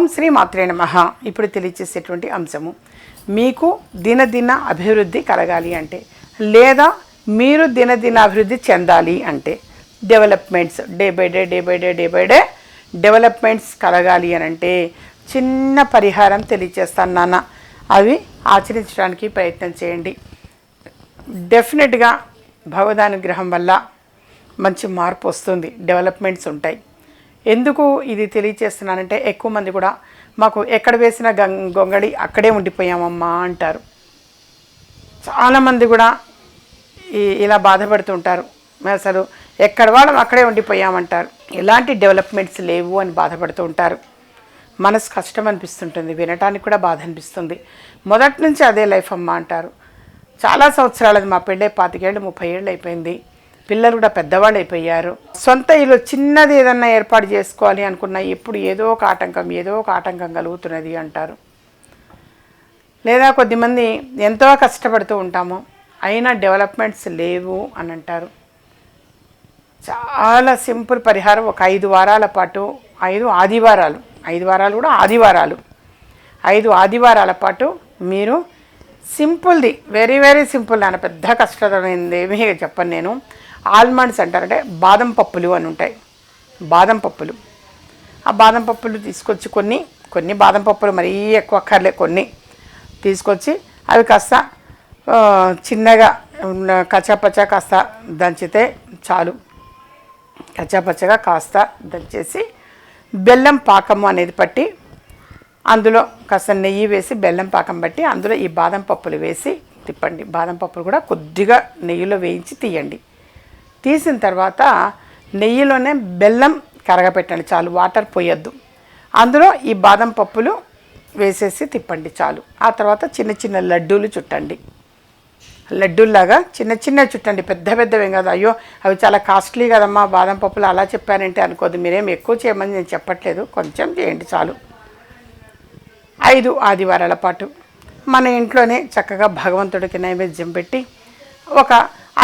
ఓం శ్రీ మాత్రే నమ. ఇప్పుడు తెలియచేసేటువంటి అంశము. మీకు దినదిన అభివృద్ధి కలగాలి అంటే లేదా మీరు దినదిన అభివృద్ధి చెందాలి అంటే developments day by day day by day day by day developments కలగాలి అని అంటే చిన్న పరిహారం తెలియచేస్తాను నాన్న. అవి ఆచరించడానికి ప్రయత్నం చేయండి. డెఫినెట్గా భగవదానుగ్రహం వల్ల మంచి మార్పు వస్తుంది. డెవలప్మెంట్స్ ఉంటాయి. ఎందుకు ఇది తెలియచేస్తున్నానంటే ఎక్కువ మంది కూడా మాకు ఎక్కడ వేసిన గం అక్కడే ఉండిపోయామమ్మా అంటారు. చాలామంది కూడా ఇలా బాధపడుతుంటారు. అసలు ఎక్కడ వాళ్ళం అక్కడే ఉండిపోయామంటారు. ఎలాంటి డెవలప్మెంట్స్ లేవు అని బాధపడుతూ ఉంటారు. మనసు కష్టం అనిపిస్తుంటుంది వినటానికి కూడా బాధ అనిపిస్తుంది. మొదటి నుంచి అదే లైఫ్ అమ్మ అంటారు. చాలా సంవత్సరాలది మా పెళ్ళే పాతికేళ్ళు ముప్పై ఏళ్ళు అయిపోయింది. పిల్లలు కూడా పెద్దవాళ్ళు అయిపోయారు. సొంత ఇల్లు చిన్నది ఏదన్నా ఏర్పాటు చేసుకోవాలి అనుకున్నా ఎప్పుడు ఏదో ఒక ఆటంకం ఏదో ఒక ఆటంకం కలుగుతున్నది అంటారు. లేదా కొద్దిమంది ఎంతో కష్టపడుతూ ఉంటాము. అయినా డెవలప్మెంట్స్ లేవు అని అంటారు. చాలా సింపుల్ పరిహారం ఒక ఐదు వారాల పాటు ఐదు ఆదివారాలు ఐదు వారాలు కూడా ఆదివారాలు. ఐదు ఆదివారాల పాటు మీరు సింపుల్ది వెరీ వెరీ సింపుల్ నాన్న పెద్ద కష్టమైంది ఏమీ చెప్పను నేను. ఆల్మండ్స్ అంటారంటే బాదం పప్పులు అని ఉంటాయి. బాదం పప్పులు. ఆ బాదం పప్పులు తీసుకొచ్చి కొన్ని కొన్ని బాదం పప్పులు మరీ ఎక్కువ అక్కర్లే కొన్ని తీసుకొచ్చి అవి కాస్త చిన్నగా ఉన్న కచ్చాపచ్చా కాస్త దంచితే చాలు. కచ్చాపచ్చగా కాస్త దంచేసి బెల్లం పాకము అనేది పట్టి అందులో కాస్త నెయ్యి వేసి బెల్లం పాకం పట్టి అందులో ఈ బాదం పప్పులు వేసి తిప్పండి. బాదం పప్పులు కూడా కొద్దిగా నెయ్యిలో వేయించి తీయండి. తీసిన తర్వాత నెయ్యిలోనే బెల్లం కరగపెట్టండి చాలు వాటర్ పోయొద్దు. అందులో ఈ బాదం పప్పులు వేసేసి తిప్పండి చాలు. ఆ తర్వాత చిన్న చిన్న లడ్డూలు చుట్టండి. లడ్డూల్లాగా చిన్న చిన్న చుట్టండి పెద్ద పెద్దవేం కదా. అయ్యో అవి చాలా కాస్ట్లీ కదమ్మా బాదం పప్పులు అలా చెప్పారంటే అనుకోద్దు. మీరేం ఎక్కువ చేయమని నేను చెప్పట్లేదు. కొంచెం చేయండి చాలు. ఐదు ఆదివారాల పాటు మన ఇంట్లోనే చక్కగా భగవంతుడికి నైవేద్యం పెట్టి ఒక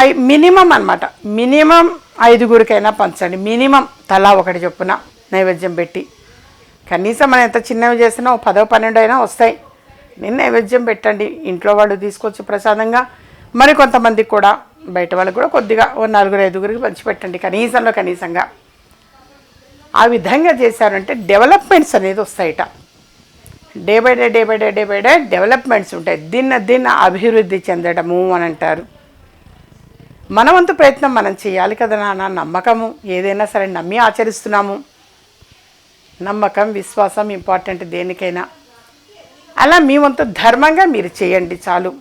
ఐ మినిమం అనమాట మినిమం ఐదుగురికైనా పంచండి. మినిమం తలా ఒకటి చొప్పున నైవేద్యం పెట్టి. కనీసం మనం ఎంత చిన్నవి చేసినా ఓ పదో పన్నెండు అయినా వస్తాయి. నేను నైవేద్యం పెట్టండి. ఇంట్లో వాళ్ళు తీసుకొచ్చి ప్రసాదంగా మరి కొంతమందికి కూడా బయట వాళ్ళకి కూడా కొద్దిగా ఓ నలుగురు ఐదుగురికి పంచిపెట్టండి. కనీసంలో కనీసంగా. ఆ విధంగా చేశారంటే డెవలప్మెంట్స్ అనేది వస్తాయిట. Day by day day by day day by day developments ఉంటాయి. దిన్న దిన్న అభివృద్ధి చెందడము అని అంటారు. మన వంతు ప్రయత్నం మనం చేయాలి కదా నాన్న. నమ్మకము. ఏదైనా సరే నమ్మి ఆచరిస్తున్నాము. నమ్మకం విశ్వాసం ఇంపార్టెంట్ దేనికైనా. అలా మీ వంతు ధర్మంగా మీరు చేయండి చాలు.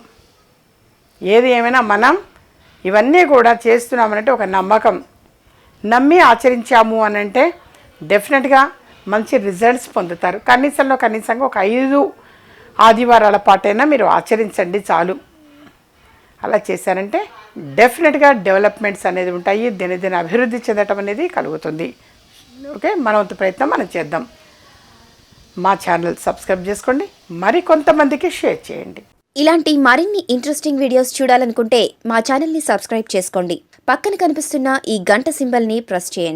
ఏది ఏమైనా మనం ఇవన్నీ కూడా చేస్తున్నామనంటే ఒక నమ్మకం. నమ్మి ఆచరించాము అని అంటే డెఫినెట్గా మంచి రిజల్ట్స్ పొందుతారు. కనీసంలో కనీసంగా ఒక ఐదు ఆదివారాల పాటైనా మీరు ఆచరించండి చాలు. అలా చేశారంటే డెఫినెట్గా డెవలప్మెంట్స్ అనేది ఉంటాయి దినదిన అభివృద్ధి చెందటం అనేది కలుగుతుంది. ఓకే మన వంతు ప్రయత్నం మనం చేద్దాం. మా ఛానల్ సబ్స్క్రైబ్ చేసుకోండి మరి కొంతమందికి షేర్ చేయండి. ఇలాంటి మరిన్ని ఇంట్రెస్టింగ్ వీడియోస్ చూడాలనుకుంటే మా ఛానల్ని సబ్స్క్రైబ్ చేసుకోండి. పక్కన కనిపిస్తున్న ఈ గంట సింబల్ని ప్రెస్ చేయండి.